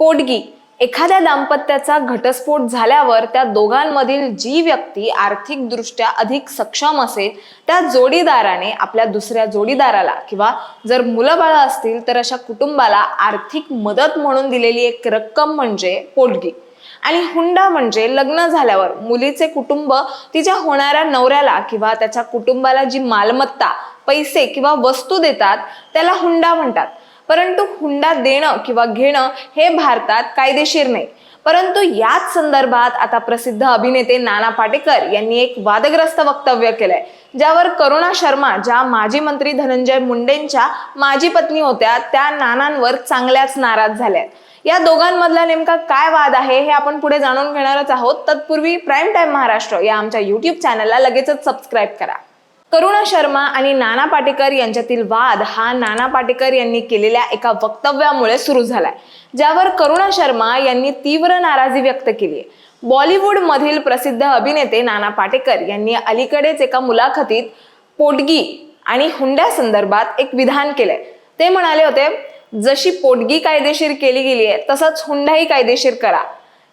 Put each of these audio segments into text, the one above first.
पोटगी. एखाद्या दाम्पत्याचा घटस्फोट झाल्यावर त्या दोघांमधील जी व्यक्ती आर्थिकदृष्ट्या अधिक सक्षम असेल त्या जोडीदाराने आपल्या दुसऱ्या जोडीदाराला किंवा जर मुलं बाळं असतील तर अशा कुटुंबाला आर्थिक मदत म्हणून दिलेली एक रक्कम म्हणजे पोटगी. आणि हुंडा म्हणजे लग्न झाल्यावर मुलीचे कुटुंब तिच्या होणाऱ्या नवऱ्याला किंवा त्याच्या कुटुंबाला जी मालमत्ता पैसे किंवा वस्तू देतात त्याला हुंडा म्हणतात. परंतु हुंडा देणं किंवा घेणं हे भारतात कायदेशीर नाही. परंतु याच संदर्भात आता प्रसिद्ध अभिनेते नाना पाटेकर यांनी एक वादग्रस्त वक्तव्य केलंय ज्यावर करुणा शर्मा ज्या माजी मंत्री धनंजय मुंडेंच्या माजी पत्नी होत्या त्या नानांवर चांगल्याच नाराज झाल्या या दोघांमधला नेमका काय वाद आहे हे आपण पुढे जाणून घेणारच आहोत. तत्पूर्वी प्राईम टाईम महाराष्ट्र या आमच्या युट्यूब चॅनलला लगेचच सबस्क्राईब करा. करुणा शर्मा आणि नाना पाटेकर यांच्यातील वाद हा नाना पाटेकर यांनी केलेल्या एका वक्तव्यामुळे सुरू झालाय ज्यावर करुणा शर्मा यांनी तीव्र नाराजी व्यक्त केली आहे. बॉलिवूड मधील प्रसिद्ध अभिनेते नाना पाटेकर यांनी अलीकडेच एका मुलाखतीत पोटगी आणि हुंड्या संदर्भात एक विधान केलंय. ते म्हणाले होते जशी पोटगी कायदेशीर केली गेली आहे तसंच हुंडाही कायदेशीर करा.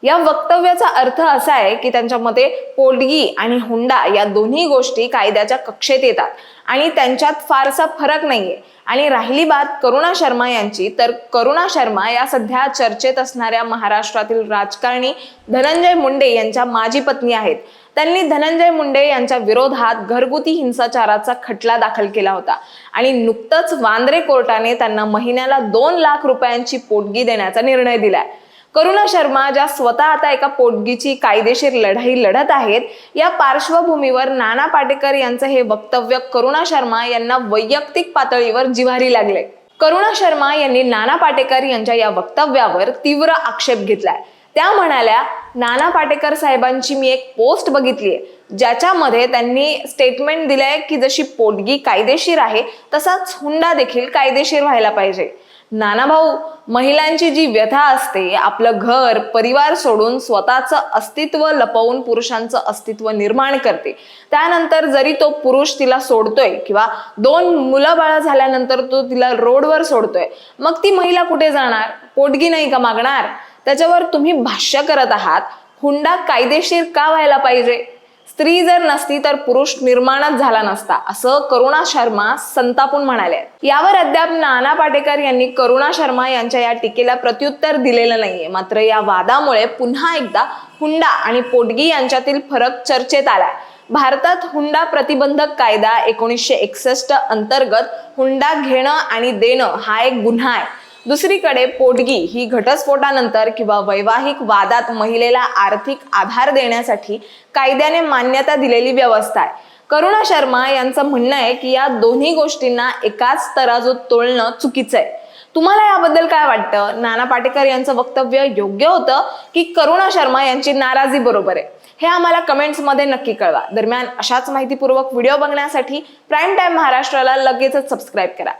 या वक्तव्याचा अर्थ असा आहे की त्यांच्या मते पोटगी आणि हुंडा या दोन्ही गोष्टी कायद्याच्या कक्षेत येतात. आणि त्यांच्यात फारसा फरक नाहीये. आणि राहिली बात करुणा शर्मा यांची तर करुणा शर्मा या सध्या चर्चेत असणाऱ्या महाराष्ट्रातील राजकारणी धनंजय मुंडे यांच्या माजी पत्नी आहेत. त्यांनी धनंजय मुंडे यांच्या विरोधात घरगुती हिंसाचाराचा खटला दाखल केला होता. आणि नुकतंच वांद्रे कोर्टाने त्यांना महिन्याला दोन लाख रुपयांची पोटगी देण्याचा निर्णय दिलाय. करुणा शर्मा ज्या स्वतः आता एका पोटगीची कायदेशीर लढाई लढत आहेत या पार्श्वभूमीवर नाना पाटेकर यांचं हे वक्तव्य करुणा शर्मा यांना वैयक्तिक पातळीवर जिव्हारी लागले करुणा शर्मा यांनी नाना पाटेकर यांच्या या वक्तव्यावर तीव्र आक्षेप घेतलाय. त्या म्हणाल्या नाना पाटेकर साहेबांची मी एक पोस्ट बघितली आहे ज्याच्यामध्ये त्यांनी स्टेटमेंट दिलंय की जशी पोटगी कायदेशीर आहे तसाच हुंडा देखील कायदेशीर व्हायला पाहिजे. नाना भाऊ महिलांची जी व्यथा असते आपलं घर परिवार सोडून स्वतःचं अस्तित्व लपवून पुरुषांचं अस्तित्व निर्माण करते. त्यानंतर जरी तो पुरुष तिला सोडतोय किंवा दोन मुलं बाळा झाल्यानंतर तो तिला रोडवर सोडतोय मग ती महिला कुठे जाणार? पोटगी नाही का मागणार? त्याच्यावर तुम्ही भाष्य करत आहात. हुंडा कायदेशीर का व्हायला पाहिजे? स्त्री जर नसती तर पुरुष निर्माणच झाला नसता असं करुणा शर्मा संतापून म्हणाले. यावर अद्याप नाना पाटेकर यांनी करुणा शर्मा यांच्या या टीकेला प्रत्युत्तर दिलेलं नाहीये. मात्र या वादामुळे पुन्हा एकदा हुंडा आणि पोटगी यांच्यातील फरक चर्चेत आलाय. भारतात हुंडा प्रतिबंधक कायदा एकोणीसशे एकसष्ट अंतर्गत हुंडा घेणं आणि देणं हा एक गुन्हा आहे. दुसरीकडे पोटगी ही घटस्फोटानंतर किंवा वैवाहिक वादात महिलेला आर्थिक आधार देण्यासाठी कायद्याने मान्यता दिलेली व्यवस्था आहे. करुणा शर्मा यांचं म्हणणं आहे की या दोन्ही गोष्टींना एकाच तराजूत तोलणं चुकीचं आहे. तुम्हाला याबद्दल काय वाटतं? नाना पाटेकर यांचं वक्तव्य योग्य होतं की करुणा शर्मा यांची नाराजी बरोबर आहे? हे आम्हाला कमेंट्समध्ये नक्की कळवा. दरम्यान अशाच माहितीपूर्वक व्हिडिओ बघण्यासाठी प्राईम टाईम महाराष्ट्राला लगेचच सबस्क्राईब करा.